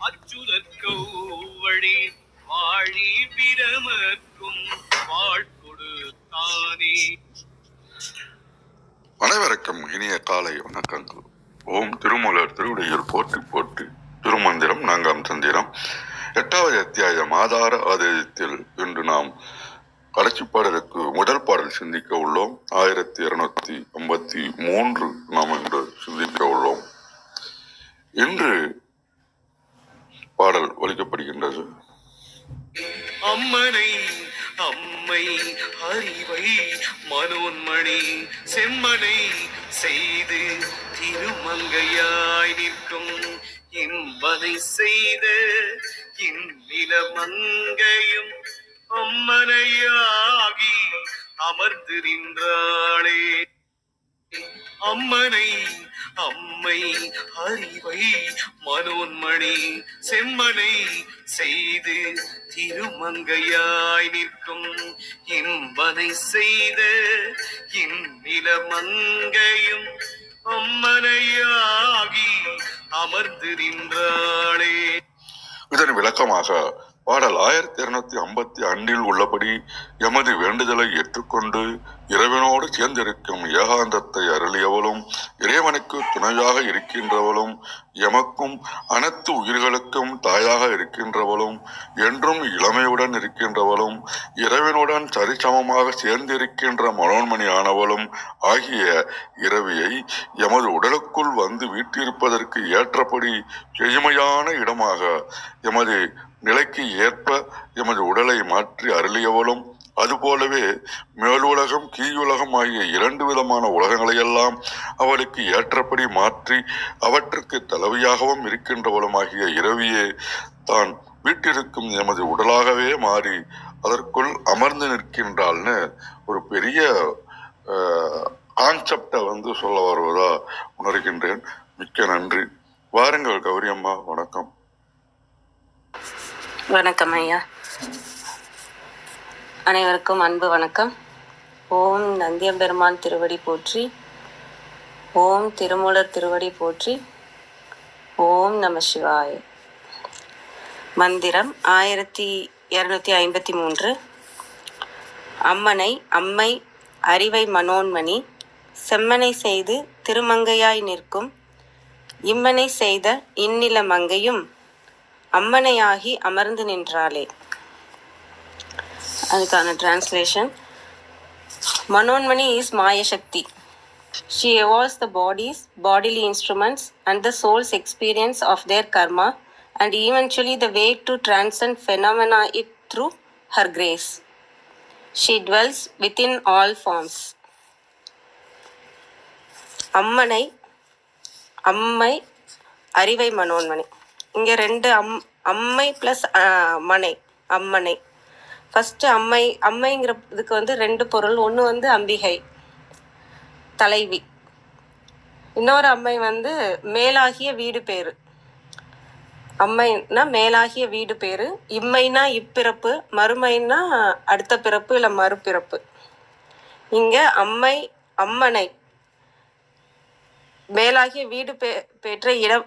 அச்சுதற்கௌவழி வாழி பிரமக்கும் வாழ்கொடுத்தானே அனைவருக்கும் இனிய காலை வணக்கங்கள். ஓம் திருமூலர் திருவுடையூர் போட்டி போட்டி திருமந்திரம் நான்காம் தந்திரம் எட்டாவது அத்தியாயம் ஆதார ஆதேயத்தில் இன்று நாம் கடைசி பாடலுக்கு முதல் பாடல் சிந்திக்க உள்ளோம். ஆயிரத்தி இருநூத்தி ஐம்பத்தி மூன்று நாம் இன்று சிந்திக்க உள்ளோம். இன்று பாடல் ஒழிக்கப்படுகின்றது அம்மனை அம்மை அறிவை மனோன்மணி செம்மனை செய்து திருமங்கையாய் நிற்கும் இன்பனை செய்த இந்நில மங்கையும் அம்மனையாகி அமர்ந்திருந்தாளே. அம்மனை அம்மை அறிவை மனோன்மணி செம்மனை செய்து திருமங்கையாய் நிற்கும் இன்பனை செய்த இந்நில மங்கையும் அம்மனையாகி அமர்ந்திருந்தாளே இதன் விளக்கமாக பாடல் ஆயிரத்தி இருநூத்தி ஐம்பத்தி அன்றில் உள்ளபடி எமது வேண்டுதலை ஏற்றுக்கொண்டு இறைவனோடு சேர்ந்திருக்கும் ஏகாந்தத்தை அருளியவளும் இறைவனுக்கு துணையாக இருக்கின்றவளும் எமக்கும் அனைத்து உயிர்களுக்கும் தாயாக இருக்கின்றவளும் என்றும் இளமையுடன் இருக்கின்றவளும் இறைவனுடன் சரிசமமாக சேர்ந்திருக்கின்ற மனோன்மணியானவளும் ஆகிய இரவியை எமது உடலுக்குள் வந்து வீட்டிருப்பதற்கு ஏற்றபடி எளிமையான இடமாக எமது நிலைக்கு ஏற்ப எமது உடலை மாற்றி அருளியவளும் அதுபோலவே மேலுலகம் கீழுலகம் ஆகிய இரண்டு விதமான உலகங்களையெல்லாம் அவளுக்கு ஏற்றபடி மாற்றி அவற்றுக்கு தலைவியாகவும் இருக்கின்றவளுமாகிய இரவியே தான் வீட்டிருக்கும் எமது உடலாகவே மாறி அதற்குள் அமர்ந்து நிற்கின்றாள்னு ஒரு பெரிய கான்செப்டை வந்து சொல்ல வருவதா உணர்கின்றேன். மிக்க நன்றி. வாருங்கள் கௌரி அம்மா வணக்கம். வணக்கம் ஐயா. அனைவருக்கும் அன்பு வணக்கம். ஓம் நந்தியம்பெருமான் திருவடி போற்றி ஓம் திருமூலர் திருவடி போற்றி ஓம் நம சிவாய. மந்திரம் ஆயிரத்தி இரநூத்தி ஐம்பத்தி மூன்று. அம்மனை அம்மை அறிவை மனோன்மணி செம்மனை செய்து திருமங்கையாய் நிற்கும் இம்மனை செய்த இந்நில மங்கையும் அம்மனையாகி அமர்ந்து நின்றாளே அதுக்கான translation Manonmani is Mayashakti She evolves the bodies, bodily instruments, and the soul's experience of their karma, and eventually the way to transcend phenomena it through her grace. She dwells within all forms. அம்மனை அம்மை அறிவை மனோன்மணி இங்கே ரெண்டு அம் அம்மை plus மனை அம்மனை. First அம்மை அம்மைங்கிற இதுக்கு வந்து ரெண்டு பொருள். ஒன்று வந்து அம்பிகை தலைவி. இன்னொரு அம்மை வந்து மேலாகிய வீடு பேரு. அம்மைனா மேலாகிய வீடு பேரு. இம்மைனா இப்பிறப்பு மறுமைன்னா அடுத்த பிறப்பு இல்லை மறுபிறப்பு. இங்கே அம்மை அம்மனை மேலாகிய வீடு பெ பெற்ற இடம்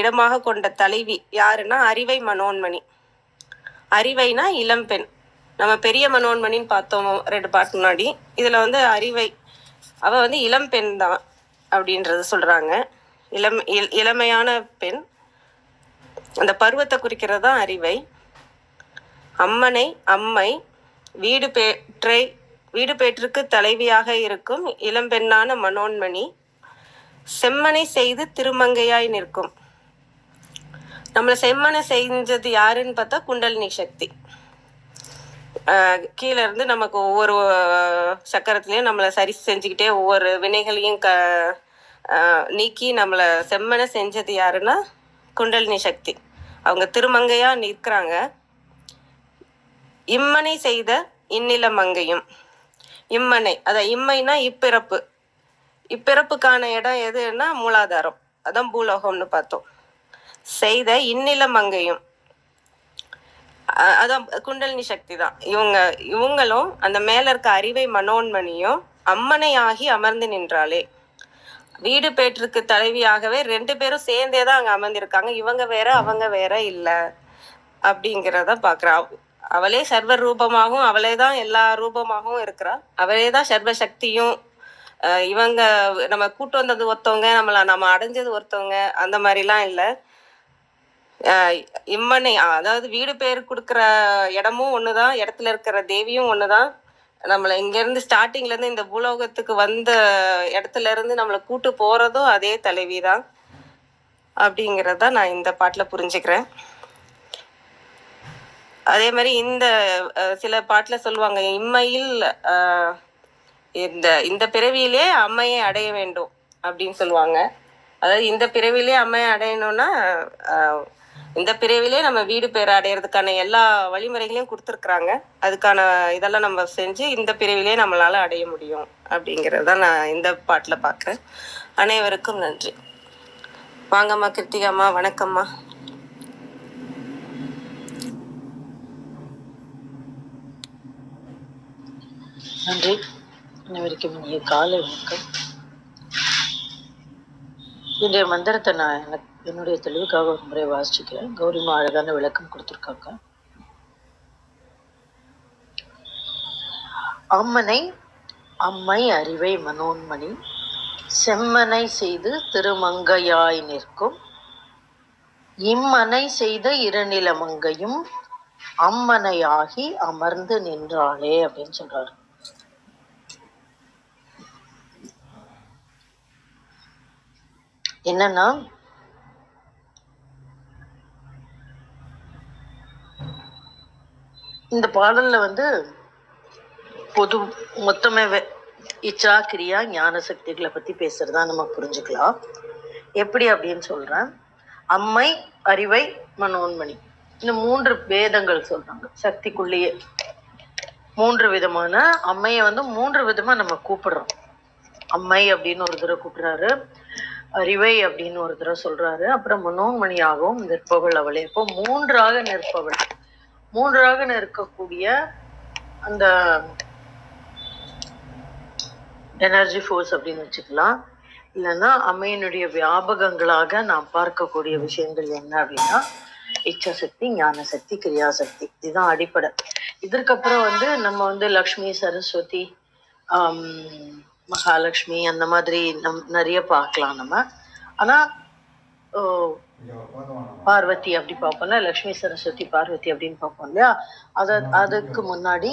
இடமாக கொண்ட தலைவி யாருன்னா அறிவை மனோன்மணி. அறிவைனா இளம்பெண் நம்ம பெரிய மனோன்மணின்னு பார்த்தோம் ரெண்டு பாட்டு முன்னாடி. இதில் வந்து அறிவை அவள் வந்து இளம்பெண் தான் அப்படின்றது சொல்கிறாங்க இளம் இளமையான பெண். அந்த பருவத்தை குறிக்கிறது தான் அறிவை. அம்மனை அம்மை வீடு பேற்றை வீடு பேற்றுக்கு தலைவியாக இருக்கும் இளம்பெண்ணான மனோன்மணி. செம்மனை செய்து திருமங்கையாய் நிற்கும். நம்மளை செம்மனை செஞ்சது யாருன்னு பார்த்தா குண்டலினி சக்தி. கீழே இருந்து நமக்கு ஒவ்வொரு சக்கரத்துலேயும் நம்மளை சரி செஞ்சுக்கிட்டே ஒவ்வொரு வினைகளையும் க ஆஹ் நீக்கி நம்மளை செம்மனை செஞ்சது யாருன்னா குண்டலினி சக்தி. அவங்க திருமங்கையா நிற்கிறாங்க. இம்மனை செய்த இந்நில மங்கையும். இம்மனை அதான் இம்மைனா இப்பிறப்பு. இப்பிறப்புக்கான இடம் எதுன்னா மூலாதாரம். அதான் பூலோகம்னு பார்த்தோம். செய்த இந்நில மங்கையும் அதான் குண்டலினி சக்தி தான். இவங்க இவங்களும் அந்த மேல இருக்க அறிவை மனோன்மணியும் அம்மனை ஆகி அமர்ந்து நின்றாளே. வீடு பேற்றுக்கு தலைவியாகவே ரெண்டு பேரும் சேர்ந்தே தான் அங்க அமர்ந்திருக்காங்க. இவங்க வேற அவங்க வேற இல்ல. அப்படிங்கிறத பாக்குறா அவளே சர்வ ரூபமாகவும் அவளே தான் எல்லா ரூபமாகவும் இருக்கிறா. அவளே தான் சர்வ சக்தியும் இவங்க நம்ம கூட்டு வந்தது ஒருத்தவங்க நம்மள நம்ம அடைஞ்சது ஒருத்தவங்க அந்த மாதிரிலாம் இல்லை. இம்மனை அதாவது வீடு பேர் கொடுக்குற இடமும் ஒன்று தான் இடத்துல இருக்கிற தேவியும் ஒன்று தான் நம்மளை இங்கேருந்து ஸ்டார்டிங்லேருந்து இந்த பூலோகத்துக்கு வந்த இடத்துல இருந்து நம்மளை கூட்டு போகிறதும் அதே தலைவி தான் அப்படிங்கிறத நான் இந்த பாட்டில் புரிஞ்சுக்கிறேன். அதே மாதிரி இந்த சில பாட்டில் சொல்லுவாங்க இம்மையில் இந்த இந்த பிறவியிலே அம்மையை அடைய வேண்டும் அப்படின்னு சொல்லுவாங்க. அதாவது இந்த பிறவிலே அம்மையை அடையணும்னா இந்த பிறவிலே நம்ம வீடு பேர் அடையிறதுக்கான எல்லா வழிமுறைகளையும் கொடுத்துருக்குறாங்க. அதுக்கான இதெல்லாம் நம்ம செஞ்சு இந்த பிறவிலே நம்மளால அடைய முடியும் அப்படிங்கிறத நான் இந்த பாட்டில் பார்க்குறேன். அனைவருக்கும் நன்றி. வாங்கம்மா கிருத்திகாம்மா வணக்கம்மா. நன்றி. அனைவருக்கும் இனிய காலை வணக்கம். இன்றைய மந்திரத்தை நான் எனக்கு என்னுடைய தெளிவுக்காக ஒரு முறை வாசிச்சுக்கிறேன். கௌரிமா அழகான விளக்கம் கொடுத்துருக்காங்க. அம்மனை அம்மை அறிவை மனோன்மணி செம்மனை செய்து திருமங்கையாய் நிற்கும். இம்மனை செய்த இருநிலமங்கையும் அம்மனையாகி அமர்ந்து நின்றாளே அப்படின்னு சொல்றாரு. என்னன்னா இந்த பாடல்ல வந்து பொது மொத்தமே இச்சா கிரியா ஞான சக்திகளை பத்தி பேசுறதா நம்ம புரிஞ்சுக்கலாம். எப்படி அப்படின்னு சொல்றேன். அம்மை அறிவை மனோன்மணி. இந்த மூன்று வேதங்கள் சொல்றாங்க. சக்திக்குள்ளேயே மூன்று விதமான அம்மையை வந்து மூன்று விதமா நம்ம கூப்பிடுறோம். அம்மை அப்படின்னு ஒரு தடவை கூப்பிடுறாரு. அறிவை அப்படின்னு ஒரு சொல்றாரு. அப்புறம் மனோன்மணியாகவும் நிற்பவள் அவளே. இப்போ மூன்றாக நிற்பவள். மூன்றாக நிற்கக்கூடிய அந்த எனர்ஜி ஃபோர்ஸ் அப்படின்னு வச்சுக்கலாம். இல்லைன்னா அம்மையினுடைய வியாபகங்களாக நாம் பார்க்கக்கூடிய விஷயங்கள் என்ன அப்படின்னா இச்சா சக்தி ஞான சக்தி கிரியாசக்தி. இதுதான் அடிப்படை. இதற்கப்புறம் வந்து நம்ம வந்து லக்ஷ்மி சரஸ்வதி ஆஹ் மகாலட்சுமி அந்த மாதிரி நம் நிறைய பார்க்கலாம் நம்ம. ஆனா ஓ, பார்வதி அப்படி பார்ப்போம்ல லக்ஷ்மி சரஸ்வதி பார்வதி அப்படின்னு பார்ப்போம் இல்லையா? அத அதுக்கு முன்னாடி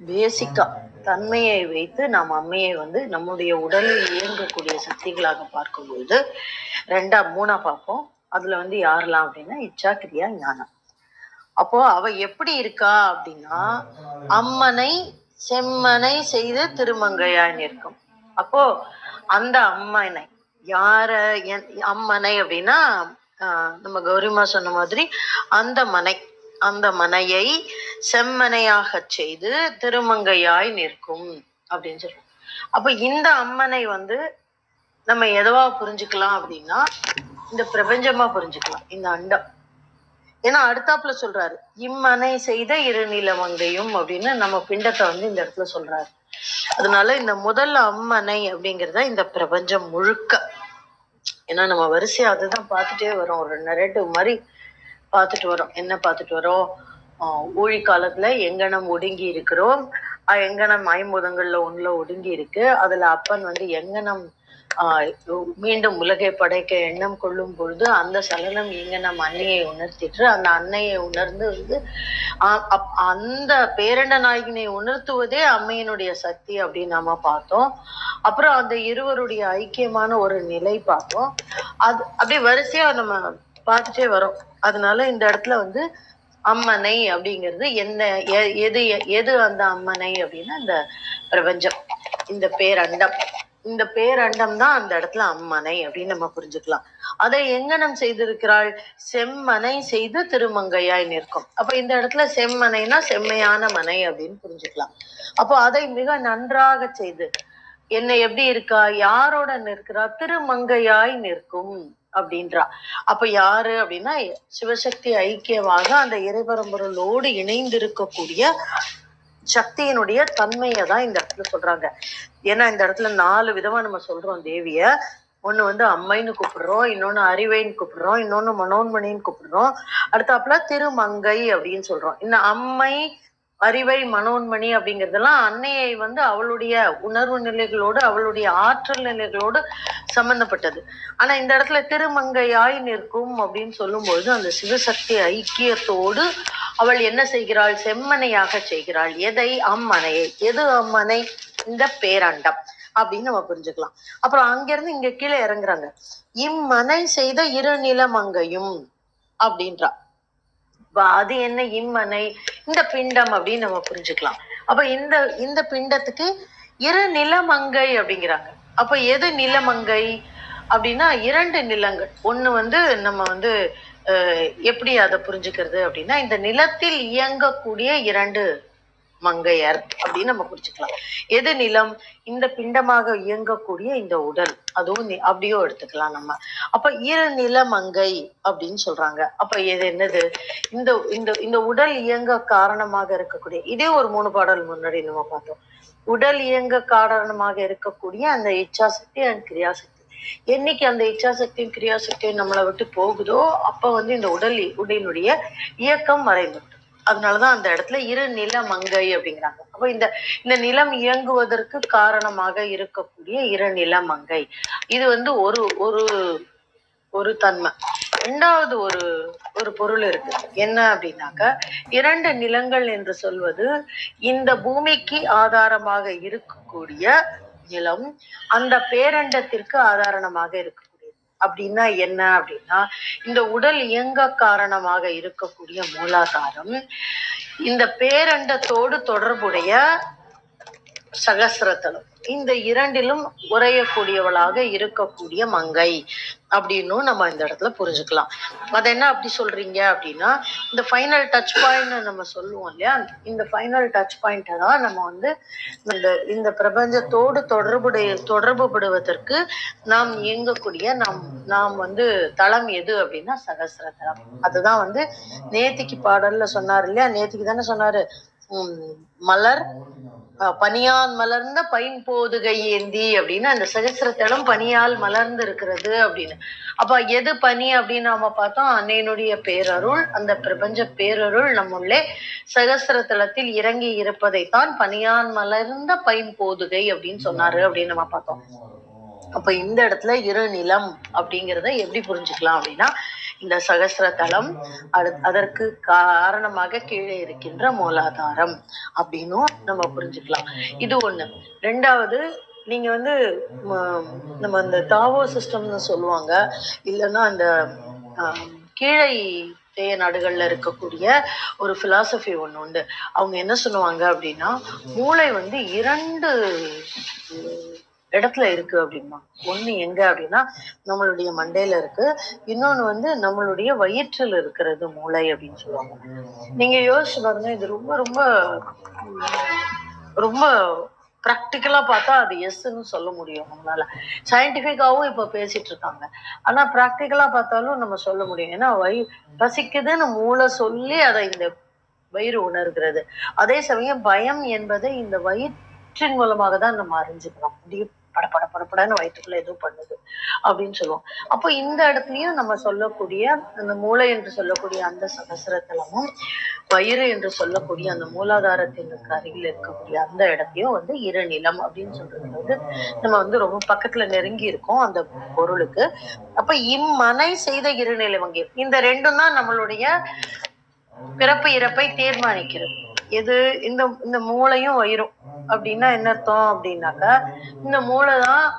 பேசிக்கா தன்மையை வைத்து நாம் அம்மையை வந்து நம்முடைய உடலில் இயங்கக்கூடிய சக்திகளாக பார்க்கும்பொழுது ரெண்டா மூணா பார்ப்போம். அதுல வந்து யாரெல்லாம் அப்படின்னா இச்சா கிரியா ஞானம் அப்போ அவ எப்படி இருக்கா அப்படின்னா அம்மனை செம்மனை செய்து திருமங்கையான் நிற்கும். அப்போ அந்த அம்மனை யார என்- அம்மனை அப்படின்னா நம்ம கௌரிமா சொன்ன மாதிரி அந்த மனை அந்த மனையை செம்மனையாக செய்து திருமங்கையாய் நிற்கும் அப்படின்னு சொல்றோம். அப்ப இந்த அம்மனை வந்து நம்ம எதுவா புரிஞ்சுக்கலாம் அப்படின்னா இந்த பிரபஞ்சமா புரிஞ்சுக்கலாம் இந்த அண்டம். ஏன்னா அடுத்தாப்புல சொல்றாரு இம்மனை செய்த இருநிலமங்கையும் அப்படின்னு நம்ம பிண்டத்தை வந்து இந்த இடத்துல சொல்றாரு. அதனால இந்த முதல் அம்மனை அப்படிங்கிறத இந்த பிரபஞ்சம் முழுக்க. ஏன்னா நம்ம வரிசையா அதுதான் பார்த்துட்டே வரோம். ஒரு நரேட்டிவ் மாதிரி பார்த்துட்டு வரோம். என்ன பார்த்துட்டு வரோம்? ஊழி காலத்துல எங்கனம் ஒடுங்கி இருக்கிறோம். எங்கனம் ஐம்பதங்கள்ல ஒண்ணுல ஒடுங்கி இருக்கு. அதுல அப்பன் வந்து எங்கனம் மீண்டும் உலகை படைக்க எண்ணம் கொள்ளும் பொழுது அந்த சலனம் எங்கனம் அன்னையை உணர்த்திட்டு அந்த அன்னையை உணர்ந்து வந்து அப்- அந்த பேரண்ட நாயகினை உணர்த்துவதே அம்மையினுடைய சக்தி அப்படின்னு நாம பார்த்தோம். அப்புறம் அந்த இருவருடைய ஐக்கியமான ஒரு நிலை பார்த்தோம். அது அப்படியே வரிசையா நம்ம பார்த்துட்டே வரோம். அதனால இந்த இடத்துல வந்து அம்மனை அப்படிங்கிறது என்ன எ- எது எது அந்த அம்மனை அப்படின்னா இந்த பிரபஞ்சம் இந்த பேரண்டம். இந்த பேரண்டம் தான் அந்த இடத்துல அம்மனை அப்படின்னு நம்ம புரிஞ்சுக்கலாம். அதை எங்கனம் செய்திருக்கிறாள்? செம்மனை செய்து திருமங்கையாய் நிற்கும். அப்ப இந்த இடத்துல செம்மனைனா செம்மையான மனை அப்படின்னு புரிஞ்சுக்கலாம். அப்போ அதை மிக நன்றாக செய்து என்ன எப்படி இருக்கா? யாரோட நிற்கிறா? திருமங்கையாய் நிற்கும் அப்படின்றா. அப்ப யாரு அப்படின்னா சிவசக்தி ஐக்கியமாக அந்த இறைபரம்பொருளோடு இணைந்திருக்கக்கூடிய சக்தியினுடைய தன்மையை தான் இந்த இடத்துல சொல்றாங்க. ஏன்னா இந்த இடத்துல நாலு விதமா நம்ம சொல்றோம் தேவிய. ஒண்ணு வந்து அம்மைன்னு கூப்பிடுறோம் இன்னொன்னு அறிவைன்னு கூப்பிடுறோம் இன்னொன்னு மனோன்மணின்னு கூப்பிடுறோம். அடுத்தாப்புல திருமங்கை அப்படின்னு சொல்றோம். இந்த அம்மை அறிவை மனோன்மணி அப்படிங்கிறதெல்லாம் அன்னையை வந்து அவளுடைய உணர்வு நிலைகளோடு அவளுடைய ஆற்றல் நிலைகளோடு சம்பந்தப்பட்டது. ஆனா இந்த இடத்துல திருமங்கையாய் நிற்கும் அப்படின்னு சொல்லும்போது அந்த சிவசக்தி ஐக்கியத்தோடு அவள் என்ன செய்கிறாள்? செம்மனையாக செய்கிறாள். எதை? அம்மனையை. எது அம்மனை? இந்த பேரண்டம் அப்படின்னு நம்ம புரிஞ்சுக்கலாம். அப்புறம் அங்கிருந்து இங்க கீழே இறங்குறாங்க. இம்மனை செய்த இரு நிலமங்கையும் அப்படின்றா. அது என்ன இம்மனை இந்த பிண்டம் அப்படின்னு நம்ம புரிஞ்சுக்கலாம். அப்ப இந்த இந்த பிண்டத்துக்கு இரு நிலமங்கை அப்படிங்கிறாங்க. அப்ப எது நிலமங்கை அப்படின்னா இரண்டு நிலங்கள். ஒண்ணு வந்து நம்ம வந்து எப்படி அதை புரிஞ்சுக்கிறது அப்படின்னா இந்த நிலத்தில் இயங்கக்கூடிய இரண்டு மங்கையர் அப்படின்னு நம்ம குறிச்சுக்கலாம் எது நிலம்? இந்த பிண்டமாக இயங்கக்கூடிய இந்த உடல். அதுவும் அப்படியோ எடுத்துக்கலாம் நம்ம. அப்ப ஈரநில மங்கை அப்படின்னு சொல்றாங்க. அப்ப இது என்னது? இந்த இந்த இந்த உடல் இயங்க காரணமாக இருக்கக்கூடிய இதே ஒரு மூணு பாடல் முன்னாடி நம்ம பார்த்தோம். உடல் இயங்க காரணமாக இருக்கக்கூடிய அந்த இச்சாசக்தி அண்ட் கிரியாசக்தி. என்னைக்கு அந்த இச்சாசக்தியும் கிரியாசக்தியும் நம்மளை விட்டு போகுதோ அப்ப வந்து இந்த உடல் உடலினுடைய இயக்கம் மறைந்துவிடும். அதனாலதான் அந்த இடத்துல இரு நில மங்கை அப்படிங்கிறாங்க. அப்ப இந்த இந்த நிலம் இயங்குவதற்கு காரணமாக இருக்கக்கூடிய இரு நில மங்கை. இது வந்து ஒரு ஒரு ஒரு தன்மை. ரெண்டாவது ஒரு ஒரு பொருள் இருக்கு. என்ன அப்படின்னாக்க இரண்டு நிலங்கள் என்று சொல்வது இந்த பூமிக்கு ஆதாரமாக இருக்கக்கூடிய நிலம் அந்த பேரண்டத்திற்கு ஆதாரணமாக இருக்கு. அப்படின்னா என்ன அப்படின்னா இந்த உடல் இயங்க காரணமாக இருக்கக்கூடிய மூலாதாரம் இந்த பேரண்டத்தோடு தொடர்புடைய சகசிரத்தலம் இந்த இரண்டிலும் உரையக்கூடியவளாக இருக்கக்கூடிய மங்கை அப்படின்னும் நம்ம இந்த இடத்துல புரிஞ்சுக்கலாம். அதை என்ன அப்படி சொல்றீங்க அப்படின்னா இந்த ஃபைனல் டச் பாயிண்ட் நம்ம சொல்லுவோம் இல்லையா? இந்த ஃபைனல் டச் பாயிண்ட்டை தான் நம்ம வந்து இந்த இந்த பிரபஞ்சத்தோடு தொடர்புடைய தொடர்புபடுவதற்கு நாம் இயங்கக்கூடிய நாம் நாம் வந்து தளம் எது அப்படின்னா சகசிர தளம் அதுதான் வந்து நேத்திக்கு பாடல்ல சொன்னார் இல்லையா? நேத்திக்கு தானே சொன்னாரு? மலர் அஹ், பனியால் மலர்ந்த பைன்போதுகை ஏந்தி அப்படின்னு அந்த சகசிரத்தலம் பனியால் மலர்ந்து இருக்கிறது அப்படின்னு. அப்ப எது பனி அப்படின்னு நாம பார்த்தோம்? அன்னையினுடைய பேரருள் அந்த பிரபஞ்ச பேரருள் நம்முள்ளே சகசிரத்தலத்தில் இறங்கி இருப்பதைத்தான் பனியான் மலர்ந்த பைன்போதுகை அப்படின்னு சொன்னாரு அப்படின்னு நம்ம பார்த்தோம். அப்ப இந்த இடத்துல இரு நிலம் அப்படிங்கிறத எப்படி புரிஞ்சுக்கலாம் அப்படின்னா இந்த சகசிர தளம் அதற்கு காரணமாக கீழே இருக்கின்ற மூலாதாரம் அப்படின்னும் நம்ம புரிஞ்சுக்கலாம். இது ஒண்ணு. ரெண்டாவது நீங்க வந்து நம்ம இந்த தாவோ சிஸ்டம்னு சொல்லுவாங்க. இல்லைன்னா அந்த கீழே கீழை தேய நாடுகள்ல இருக்கக்கூடிய ஒரு பிலாசபி ஒண்ணு உண்டு. அவங்க என்ன சொல்லுவாங்க அப்படின்னா மூளை வந்து இரண்டு இடத்துல இருக்கு அப்படிமா. ஒண்ணு எங்க அப்படின்னா நம்மளுடைய மண்டையில இருக்கு. இன்னொன்னு வந்து நம்மளுடைய வயிற்றில் இருக்கிறது மூளை அப்படின்னு சொல்லுவாங்க. நீங்க யோசிச்சு பாருங்க இது ரொம்ப ரொம்ப ரொம்ப ப்ராக்டிக்கலா பார்த்தா அது எஸ்ன்னு சொல்ல முடியும் நம்மளால. சயின்டிஃபிக்காவும் இப்ப பேசிட்டு இருக்காங்க. ஆனா ப்ராக்டிக்கலா பார்த்தாலும் நம்ம சொல்ல முடியும். ஏன்னா வயி பசிக்குதுன்னு மூளை சொல்லி அதை இந்த வயிறு உணர்கிறது. அதே சமயம் பயம் என்பதை இந்த வயிற்றின் மூலமாக தான் நம்ம அறிஞ்சுக்கலாம். முடியும் பட பட படப்படன்னு வயிற்றுக்குள்ள ஏதோ பண்ணுது அப்படின்னு சொல்லுவோம். அப்போ இந்த இடத்துலயும் நம்ம சொல்லக்கூடிய அந்த மூளை என்று சொல்லக்கூடிய அந்த சகசரத்தலமும் வயிறு என்று சொல்லக்கூடிய அந்த மூலாதாரத்தினுக்கு அருகில் இருக்கக்கூடிய அந்த இடத்தையும் வந்து இருநிலம் அப்படின்னு சொல்றது. வந்து நம்ம வந்து ரொம்ப பக்கத்துல நெருங்கி இருக்கோம் அந்த பொருளுக்கு. அப்ப இம்மனை செய்த இருநிலை வங்கி இந்த ரெண்டும் தான் நம்மளுடைய பிறப்பு இறப்பை தீர்மானிக்கிறது. எது? இந்த இந்த மூளையும் வயிறும். அப்படின்னா என்ன அர்த்தம் அப்படின்னாக்கா இந்த மூளை தான்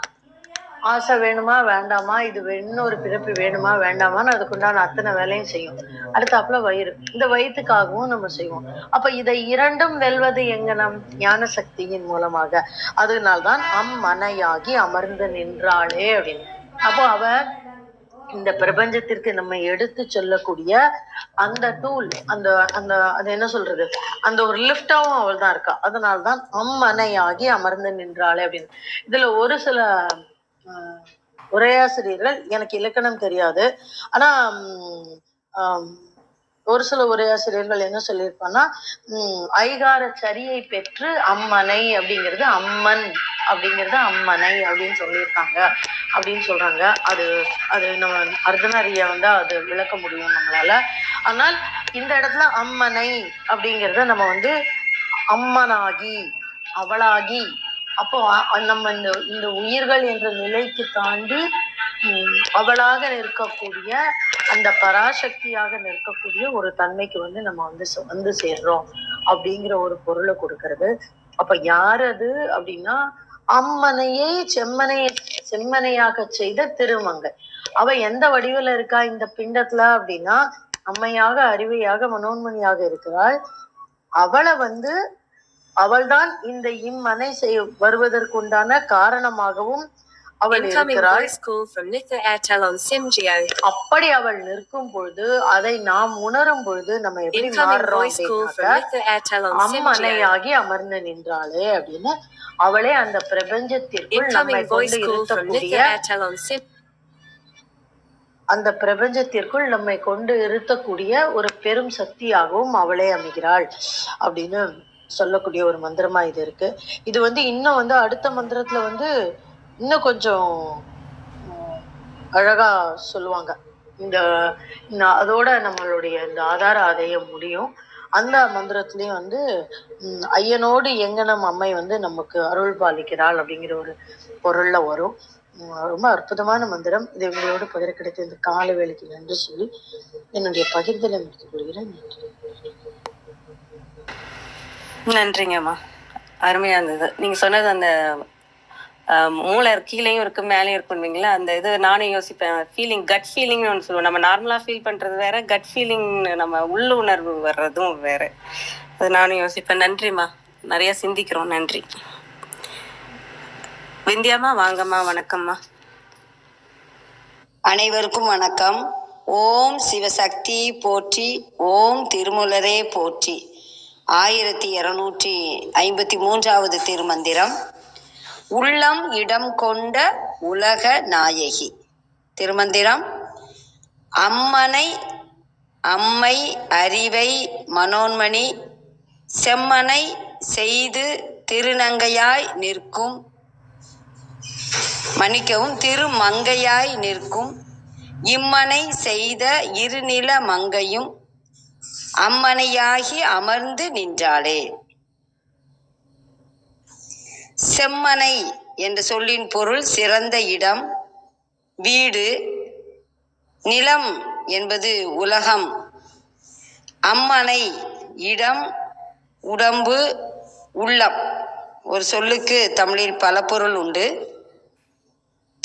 ஆசை வேணுமா வேண்டாமா இது வே- இன்னொரு பிறப்பு வேணுமா வேண்டாமான்னு அதுக்குண்டான அத்தனை வேலையும் செய்யும். அடுத்தாப்புல வயிறு. இந்த வயிற்றுக்காகவும் நம்ம செய்வோம். அப்ப இதை இரண்டும் வெல்வது எங்கனம் ஞான சக்தியின் மூலமாக? அதனால்தான் அம்மனையாகி அமர்ந்து நின்றாளே அப்படின்னு. அப்போ அவ இந்த பிரபஞ்சத்திற்கு நம்ம எடுத்து சொல்லக்கூடிய அந்த டூல் அந்த அந்த அது என்ன சொல்றது? அந்த ஒரு லிஃப்டாவும் அவள் தான் இருக்கா. அதனால தான் அம்மனையாகி அமர்ந்து நின்றாளே அப்படின்னு. இதுல ஒரு சில உரையாசிரியர்கள் எனக்கு இலக்கணம் தெரியாது. ஆனா ஒரு சில உரையாசிரியர்கள் என்ன சொல்லியிருப்பான்னா ஐகார சரியை பெற்று அம்மனை அப்படிங்கிறது அம்மன் அப்படிங்கிறது அம்மனை அப்படின்னு சொல்லியிருக்காங்க. அப்படின்னு சொல்றாங்க. அது அது நம்ம அர்த்தநாரியா வந்து அது விளக்க முடியும் நம்மளால. ஆனால் இந்த இடத்துல அம்மனை அப்படிங்கிறத நம்ம வந்து அம்மனாகி அவளாகி அப்போ நம்ம இந்த இந்த உயிர்கள் என்ற நிலைக்கு தாண்டி அவளாக நிற்கக்கூடிய அந்த பராசக்தியாக நிற்கக்கூடிய ஒரு தன்மைக்கு வந்து நம்ம வந்து வந்து சேர்றோம் அப்படிங்கிற ஒரு பொருளை கொடுக்கறது. அப்ப யார் அது அப்படின்னா அம்மனையே செம்மனையை செம்மனையாக செய்த திருமங்கை. அவ எந்த வடிவில இருக்கா இந்த பிண்டத்துல அப்படின்னா அம்மையாக அறிவையாக மனோன்மணியாக இருக்கிறாள். அவளை வந்து அவள்தான் இந்த இம்மனை செய் வருவதற்குண்டான காரணமாகவும் அவள் இருக்கிறாள். அப்படி அவள் நிற்கும் பொழுது அதை நாம் உணரும் பொழுது நம்ம எப்படி மாறுறோம். அம்மனையாகி அமர்ந்து நின்றாளே அப்படின்னு அவளே அந்த பிரபஞ்சத்திற்குள் நம்மை கொண்டு இருத்தக்கூடிய. அந்த பிரபஞ்சத்திற்குள் நம்மை கொண்டு இருத்தக்கூடிய ஒரு பெரும் சக்தியாகவும் அவளே அமைகிறாள் அப்படின்னு சொல்லக்கூடிய ஒரு மந்திரமா இது இருக்கு இது வந்து இன்னும் வந்து அடுத்த மந்திரத்துல வந்து இன்னும் கொஞ்சம் அழகா சொல்லுவாங்க. இந்த அதோட நம்மளுடைய இந்த ஆதார ஆதாயம் முடியும். அந்த மந்திரத்துலேயும் வந்து ஐயனோடு எங்கனம் அம்மை வந்து நமக்கு அருள் பாலிக்கிறாள் அப்படிங்கிற ஒரு பொருள்ல வரும். ரொம்ப அற்புதமான மந்திரம். இது உங்களோடு பகிர கிடைத்த இந்த கால வேலைக்கு நன்றி சொல்லி என்னுடைய பகிர்தலை முடித்துக் கொள்கிறேன். நன்றி நன்றிங்கம்மா. அருமையா இருந்தது. நீங்க சொன்னது அந்த மூளை கீழேயும் இருக்கு மேலேயும் இருக்குங்களா அந்த இது நானும் யோசிப்பேன். ஃபீலிங் கட் ஃபீலிங்னு ஒன்று சொல்லுவோம். நம்ம நார்மலா ஃபீல் பண்றது வேற கட் ஃபீலிங் நம்ம உள்ளுணர்வு வர்றதும் வேற. அது நானும் யோசிப்பேன். நன்றிம்மா. நிறைய சிந்திக்கிறோம். நன்றி. விந்தியாம்மா வாங்கம்மா. வணக்கம்மா. அனைவருக்கும் வணக்கம். ஓம் சிவசக்தி போற்றி ஓம் திருமுலரே போற்றி. ஆயிரத்தி இருநூற்றி ஐம்பத்தி மூன்றாவது திருமந்திரம். உள்ளம் இடம் கொண்ட உலக நாயகி. திருமந்திரம் அம்மனை அம்மை அறிவை மனோன்மணி செம்மனை செய்து திருநங்கையாய் நிற்கும் மன்னிக்கவும் திருமங்கையாய் நிற்கும் இம்மனை செய்த இருநில மங்கையும் அம்மனையாகி அமர்ந்து நின்றாளே. செம்மனை என்ற சொல்லின் பொருள் சிறந்த இடம் வீடு நிலம் என்பது உலகம். அம்மனை இடம் உடம்பு உள்ளம். ஒரு சொல்லுக்கு தமிழில் பல பொருள் உண்டு.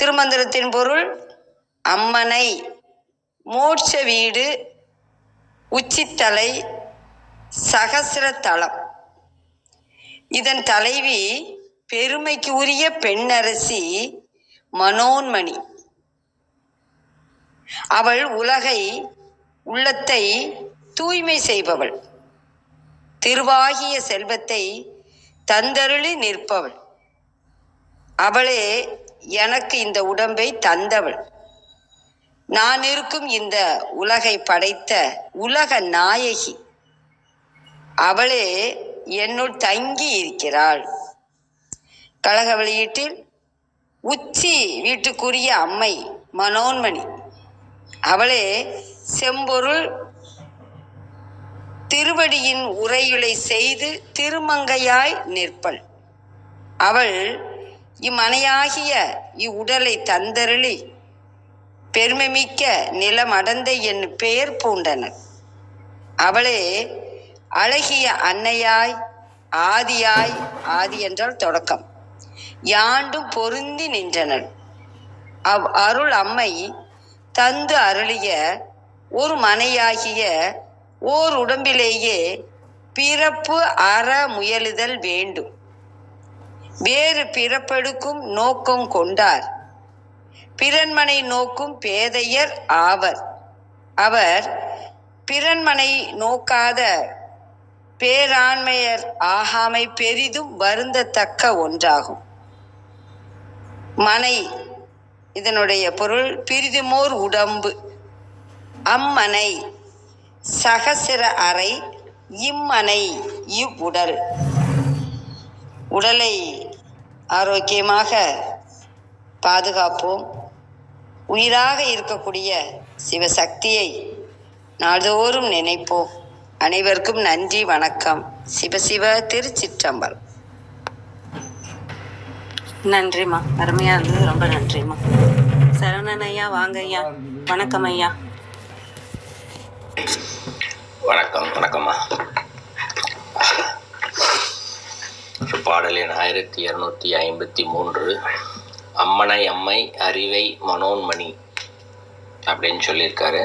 திருமந்திரத்தின் பொருள் அம்மனை. மோட்ச வீடு உச்சித்தலை சகசிர தலம் இதன் தலைவி பெருமைக்கு உரிய பெண்ணரசி மனோன்மணி. அவள் உலகை உள்ளத்தை தூய்மை செய்பவள். திருவாகிய செல்வத்தை தந்தருளி நிற்பவள். அவளே எனக்கு இந்த உடம்பை தந்தவள். நான் இருக்கும் இந்த உலகை படைத்த உலக நாயகி. அவளே என்னுள் தங்கி இருக்கிறாள். கழக வெளியீட்டில் உச்சி வீட்டுக்குரிய அம்மை மனோன்மணி. அவளே செம்பொருள் திருவடியின் உரையுளை செய்து திருமங்கையாய் நிற்பள். அவள் இம்மனையாகிய இவ்வுடலை தந்தருளி பெருமைமிக்க அடந்த என் பெயர் பூண்டனர். அவளே அழகிய அன்னையாய் ஆதியாய் ஆதி என்றால் தொடக்கம். யாண்டும் பொருந்தி நின்றனர் அவ் அருள் அம்மை தந்து அருளிய ஒரு மனையாகிய ஓர் உடம்பிலேயே பிறப்பு அற முயலுதல் வேண்டும். வேறு பிறப்பெடுக்கும் நோக்கம் கொண்டார். பிறன்மனை நோக்கும் பேதையர் ஆவர். அவர் பிறன்மனை நோக்காத பேராண்மையர் ஆகாமை பெரிதும் வருந்தத்தக்க ஒன்றாகும். மனை இதனுடைய பொருள் பிரிதுமோர் உடம்பு. அம்மனை சகசிர அறை இம்மனை இவ்வுடல். உடலை ஆரோக்கியமாக பாதுகாப்போம். உயிராக இருக்கக்கூடிய சிவசக்தியை நாள்தோறும் நினைப்போம். அனைவருக்கும் நன்றி வணக்கம். சிவசிவ திருச்சிற்றம்பலம். நன்றிம்மா. அருமையா இருந்தது. ரொம்ப நன்றிம்மா. சரவணன் ஐயா வாங்க ஐயா வணக்கம் ஐயா வணக்கம் வணக்கம்மா. பாடல் எண் ஆயிரத்தி இரநூத்தி ஐம்பத்தி மூன்று அம்மனை அம்மை அறிவை மனோன்மணி அப்படின்னு சொல்லியிருக்காரு.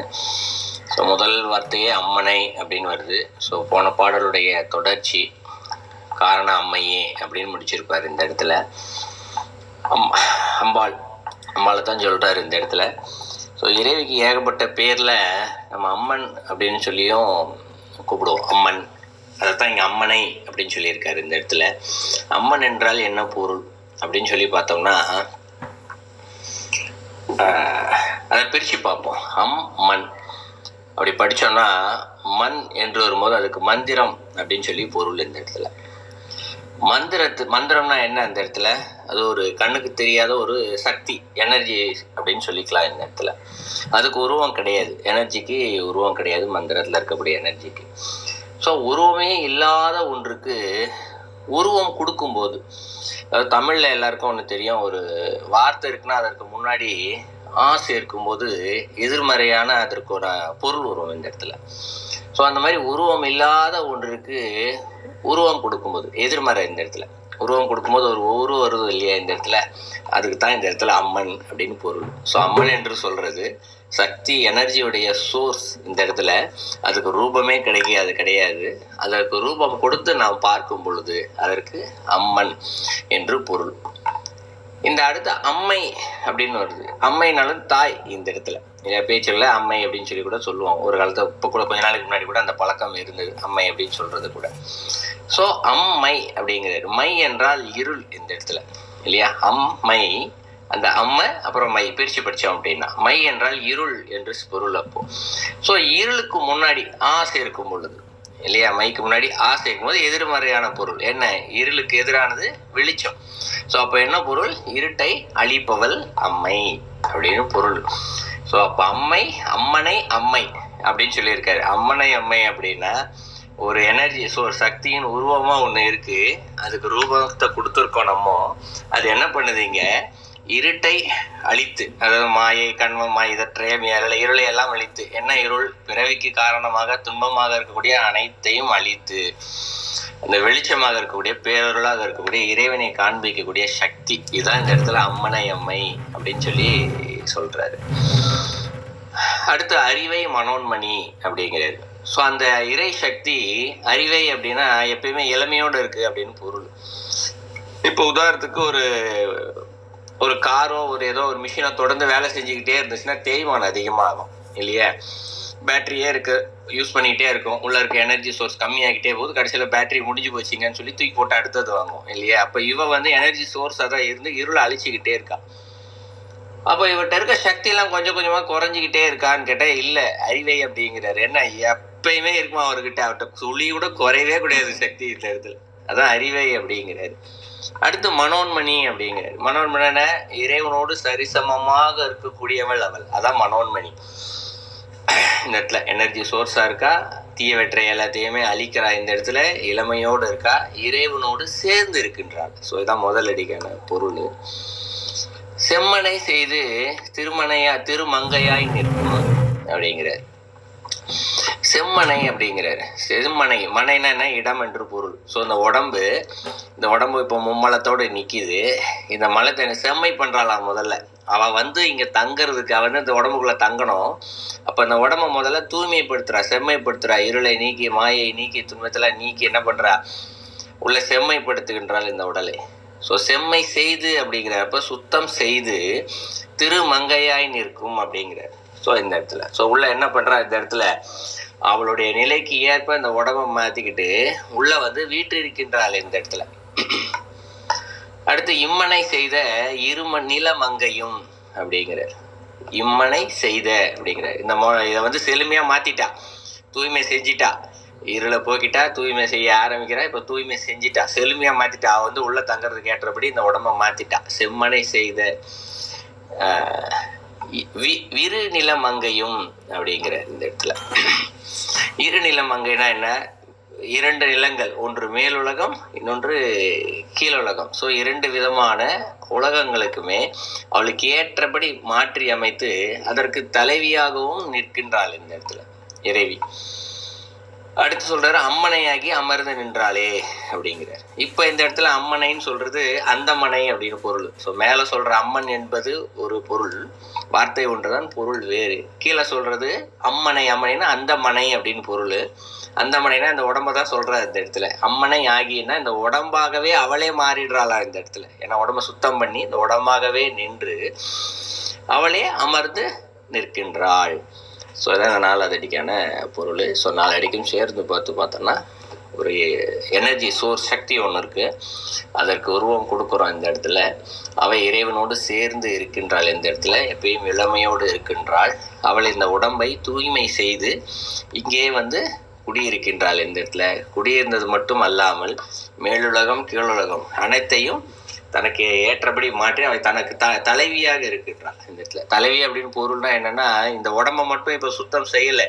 ஸோ முதல் வார்த்தையே அம்மனை அப்படின்னு வருது. ஸோ போன பாடலுடைய தொடர்ச்சி காரண அம்மையே அப்படின்னு முடிச்சிருப்பார் இந்த இடத்துல. அம் அம்பாள். அம்பாளை தான் சொல்கிறாரு இந்த இடத்துல. ஸோ இறைவிக்கு ஏகப்பட்ட பேரில் நம்ம அம்மன் அப்படின்னு சொல்லியும் கூப்பிடுவோம். அம்மன். அதைத்தான் இங்கே அம்மனை அப்படின்னு சொல்லியிருக்காரு இந்த இடத்துல. அம்மன் என்றால் என்ன பொருள் அப்படின்னு சொல்லி பார்த்தோம்னா அதை பிரித்து பார்ப்போம். அம் மண் அப்படி படித்தோம்னா மண் என்று வரும்போது அதுக்கு மந்திரம் அப்படின்னு சொல்லி பொருள் இந்த இடத்துல. மந்திரத்து மந்திரம்னா என்ன அந்த இடத்துல? அது ஒரு கண்ணுக்கு தெரியாத ஒரு சக்தி எனர்ஜி அப்படின்னு சொல்லிக்கலாம் இந்த இடத்துல. அதுக்கு உருவம் கிடையாது. எனர்ஜிக்கு உருவம் கிடையாது. மந்திரத்தில் இருக்கக்கூடிய எனர்ஜிக்கு ஸோ உருவமே இல்லாத ஒன்றுக்கு உருவம் கொடுக்கும்போது அதாவது தமிழில் எல்லாருக்கும் ஒன்று தெரியும். ஒரு வார்த்தை இருக்குன்னா அதற்கு முன்னாடி ஆசை இருக்கும்போது எதிர்மறையான அதற்கோட பொருள் உருவம் இந்த இடத்துல. ஸோ அந்த மாதிரி உருவம் இல்லாத ஒன்றுக்கு உருவம் கொடுக்கும்போது எதிர்மறை இந்த இடத்துல. உருவம் கொடுக்கும்போது ஒரு உருவம் வருது இல்லையா இந்த இடத்துல? அதுக்கு தான் இந்த இடத்துல அம்மன் அப்படின்னு பொருள். ஸோ அம்மன் என்று சொல்றது சக்தி எனர்ஜியுடைய சோர்ஸ் இந்த இடத்துல. அதுக்கு ரூபமே கிடைக்காது கிடையாது. அதற்கு ரூபம் கொடுத்து நாம் பார்க்கும் பொழுது அதற்கு அம்மன் என்று பொருள். இந்த அடுத்த அம்மை அப்படின்னு வருது. அம்மைனாலும் தாய் இந்த இடத்துல. பேச்சில் அம்மை அப்படின்னு சொல்லி கூட சொல்லுவோம் ஒரு காலத்தில் இப்போ கூட கொஞ்ச நாளைக்கு முன்னாடி கூட அந்த பழக்கம் இருந்தது. அம்மை அப்படின்னு சொல்றது கூட. ஸோ அம்மை அப்படிங்கிறது மை என்றால் இருள் இந்த இடத்துல. இல்லையா? அம்மை. அந்த அம்மை அப்புறம் மை. பிரிச்சு படித்தோம் அப்படின்னா. மை என்றால் இருள் என்று பொருள் அப்போ. ஸோ இருளுக்கு முன்னாடி ஆசை இருக்கும் பொழுது இல்லையா? மைக்கு முன்னாடி ஆசைக்கும் போது எதிர்மறையான பொருள். என்ன? இருளுக்கு எதிரானது வெளிச்சம். ஸோ அப்போ என்ன பொருள்? இருட்டை அழிப்பவள் அம்மை அப்படின்னு பொருள். ஸோ அப்போ அம்மை அம்மனை அம்மை அப்படின்னு சொல்லியிருக்காரு. அம்மனை அம்மை அப்படின்னா ஒரு எனர்ஜி ஸோ சக்தியின் உருவமாக ஒன்று இருக்குது அதுக்கு ரூபத்தை கொடுத்துருக்கோம் நம்ம. அது என்ன பண்ணுதுங்க இருட்டை அழித்து அதாவது மாயை கண்மம் மாய் இதற்றைய மேல இருளை எல்லாம் அழித்து என்ன இருள்? பிறவிக்கு காரணமாக துன்பமாக இருக்கக்கூடிய அனைத்தையும் அழித்து. அந்த வெளிச்சமாக இருக்கக்கூடிய பேரருளாக இருக்கக்கூடிய இறைவனை காண்பிக்கக்கூடிய சக்தி இதுதான் இந்த இடத்துல அம்மனை அம்மை அப்படின்னு சொல்லி சொல்றாரு. அடுத்து அறிவை மனோன்மணி அப்படிங்கிறது ஸோ அந்த இறை சக்தி அறிவை அப்படின்னா எப்பயுமே இளமையோடு இருக்கு அப்படின்னு பொருள். இப்போ உதாரணத்துக்கு ஒரு ஒரு காரோ ஒரு ஏதோ ஒரு மிஷினோ தொடர்ந்து வேலை செஞ்சுக்கிட்டே இருந்துச்சுன்னா தேய்மானம் அதிகமாகும் இல்லையா? பேட்டரியே இருக்கு யூஸ் பண்ணிக்கிட்டே இருக்கும். உள்ள இருக்க எனர்ஜி சோர்ஸ் கம்மியாகிட்டே போகுது. கடைசியில் பேட்டரி முடிஞ்சு போச்சுங்கன்னு சொல்லி தூக்கி போட்டு அடுத்தது வாங்கும் இல்லையா? அப்போ இவ வந்து எனர்ஜி சோர்ஸ் அதான் இருந்து இருளை அழிச்சுக்கிட்டே இருக்கா. அப்போ இவர்கிட்ட இருக்க சக்தியெல்லாம் கொஞ்சம் கொஞ்சமாக குறைஞ்சிக்கிட்டே இருக்கான்னு கேட்டால் இல்லை அறிவை அப்படிங்கிறாரு. என்ன எப்பயுமே இருக்குமா அவர்கிட்ட? அவர்கிட்ட சுழி கூட குறையவே கூடாது சக்தி இந்த இடத்துல. அதான் அறிவை அப்படிங்கிறாரு. அடுத்து மனோன்மணி அப்படிங்கிறாரு. மனோன்மணன இறைவனோடு சரிசமமாக இருக்கக்கூடியவள் அவள். அதான் மனோன்மணி. இந்த இடத்துல எனர்ஜி சோர்ஸா இருக்கா? தீயவற்றை எல்லாத்தையுமே அழிக்கிறா இந்த இடத்துல. இளமையோடு இருக்கா? இறைவனோடு சேர்ந்து இருக்கின்றாள். ஸோ இதான் முதலடிக்கான பொருள். செம்மனை செய்து திருமணையா திருமங்கையாய் நிற்கும் அப்படிங்கிறார். செம்மனை அப்படிங்கிறாரு. செம்மனை மனைனா என்ன இடம் என்று பொருள். ஸோ இந்த உடம்பு இந்த உடம்பு இப்போ மும்மலத்தோடு நிற்கிது இந்த மலத்தை செம்மை பண்ணுறாளா முதல்ல. அவள் வந்து இங்கே தங்குறதுக்கு அவள் வந்து இந்த உடம்புக்குள்ளே தங்கணும். அப்போ இந்த உடம்ப முதல்ல தூய்மைப்படுத்துறா செம்மைப்படுத்துறா. இருளை நீக்கி மாயை நீக்கி துன்பத்தெல்லாம் நீக்கி என்ன பண்ணுறா உள்ள செம்மைப்படுத்துகின்றாள் இந்த உடலை. ஸோ செம்மை செய்து அப்படிங்கிறப்ப சுத்தம் செய்து திருமங்கையாய் நிற்கும் அப்படிங்கிறார். ஸோ இந்த இடத்துல. ஸோ உள்ள என்ன பண்ணுறா இந்த இடத்துல அவளுடைய நிலைக்கு ஏற்ப இந்த உடம்ப மாற்றிக்கிட்டு உள்ள வந்து வீற்றிருக்கின்றாள் இந்த இடத்துல. அடுத்து இம்மனை செய்த இரும நிலமங்கையும் அப்படிங்கிறார். இம்மனை செய்த அப்படிங்கிறார். இந்த மொ- இதை வந்து செழுமையா மாத்திட்டா. தூய்மை செஞ்சிட்டா. இருளை போக்கிட்டா தூய்மை செய்ய ஆரம்பிக்கிறா. இப்போ தூய்மை செஞ்சிட்டா. செழுமையா மாத்திட்டா. வந்து உள்ள தங்குறது ஏற்றபடி இந்த உடம்ப மாத்திட்டா. செம்மனை செய்த விரு நிலமங்கையும் அப்படிங்கிற இந்த இடத்துல. இரு நிலமங்கைனா என்ன? இரண்டு நிலங்கள் ஒன்று மேலுலகம் இன்னொன்று கீழுலகம். ஸோ இரண்டு விதமான உலகங்களுக்குமே அவளுக்கு ஏற்றபடி மாற்றி அமைத்து அதற்கு தலைவியாகவும் நிற்கின்றாள் இந்த இடத்துல இறைவி. அடுத்து சொல்றாரு அம்மனையாகி அமர்ந்து நின்றாளே அப்படிங்கிறார். இப்போ இந்த இடத்துல அம்மனைன்னு சொல்றது அந்தமனை அப்படின்னு பொருள். ஸோ மேலே சொல்ற அம்மன் என்பது ஒரு பொருள். வார்த்தை ஒன்றுதான் பொருள் வேறு. கீழே சொல்றது அம்மனை அம்மனைன்னா அந்த மனை அப்படின்னு பொருள். அந்த மனைனா இந்த உடம்ப தான் சொல்றாரு இந்த இடத்துல. அம்மனை ஆகினா இந்த உடம்பாகவே அவளே மாறிடுறாளா இந்த இடத்துல. ஏன்னா உடம்ப சுத்தம் பண்ணி இந்த உடம்பாகவே நின்று அவளே அமர்ந்து நிற்கின்றாள். ஸோ இதான் இந்த அதடிக்கான பொருள். ஸோ நாலடிக்கும் சேர்ந்து பார்த்து பார்த்தோன்னா ஒரு எனர்ஜி சோர்ஸ் சக்தி ஒன்று இருக்குது அதற்கு உருவம் கொடுக்குறோம் இந்த இடத்துல. அவள் இறைவனோடு சேர்ந்து இருக்கின்றாள் இந்த இடத்துல. எப்பயும் இளமையோடு இருக்கின்றாள். அவள் இந்த உடம்பை தூய்மை செய்து இங்கே வந்து குடியிருக்கின்றாள் இந்த இடத்துல. குடியிருந்தது மட்டும் அல்லாமல் மேலுலகம் கீழுலகம் அனைத்தையும் தனக்கு ஏற்றபடி மாற்றி அவள் தனக்கு த தலைவியாக இருக்கின்றாள் இந்த இடத்துல. தலைவி அப்படின்னு பொருள்னா என்னன்னா இந்த உடம்பை மட்டும் இப்போ சுத்தம் செய்யலை.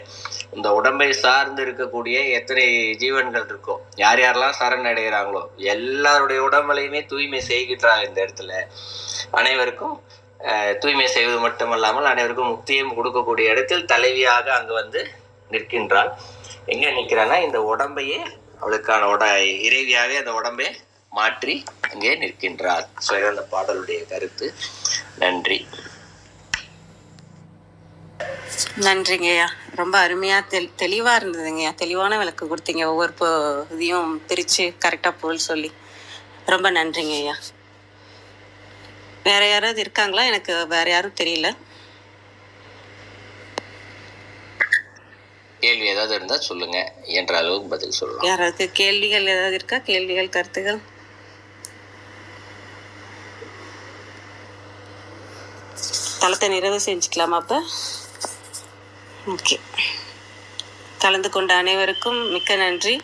இந்த உடம்பை சார்ந்து இருக்கக்கூடிய எத்தனை ஜீவன்கள் இருக்கும் யார் யாரெல்லாம் சரணடைகிறாங்களோ எல்லாருடைய உடம்புலையுமே தூய்மை செய்கின்றான் இந்த இடத்துல. அனைவருக்கும் தூய்மை செய்வது மட்டுமல்லாமல் அனைவருக்கும் முக்தியும் கொடுக்கக்கூடிய இடத்தில் தலைவியாக அங்கு வந்து நிற்கின்றாள். எங்க நிற்கிறான்னா இந்த உடம்பையே அவளுக்கான உட இறைவியாகவே அந்த உடம்பை மாற்றி அங்கே நிற்கின்றார். ஸோ அந்த பாடலுடைய கருத்து. நன்றி. நன்றிங்கய்யா ரொம்ப அருமையாக தெள் தெளிவாக இருந்ததுங்கய்யா தெளிவான விளக்கு கொடுத்தீங்க. ஒவ்வொரு இதையும் பிரித்து கரெக்டாக பொருள் சொல்லி. ரொம்ப நன்றிங்கய்யா வேற யாராவது இருக்காங்களா? எனக்கு வேற யாரும் தெரியல. கேள்வி ஏதாவது இருந்தால் சொல்லுங்க. என்ற அளவுக்கு பதில் சொல்லலாம். யாராவது கேள்விகள் ஏதாவது இருக்கா? கேள்விகள் கருத்துகள்? தளத்தை நிறைவு செஞ்சுக்கலாமா அப்போ? ஓகே. கலந்து கொண்ட அனைவருக்கும் மிக்க நன்றி.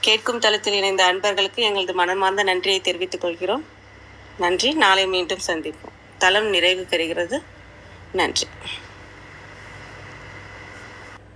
கேட்கும் தளத்தில் இணைந்த அன்பர்களுக்கு எங்களது மனமார்ந்த நன்றியை தெரிவித்துக் கொள்கிறோம். நன்றி. நாளை மீண்டும் சந்திப்போம். தளம் நிறைவு பெறுகிறது. நன்றி.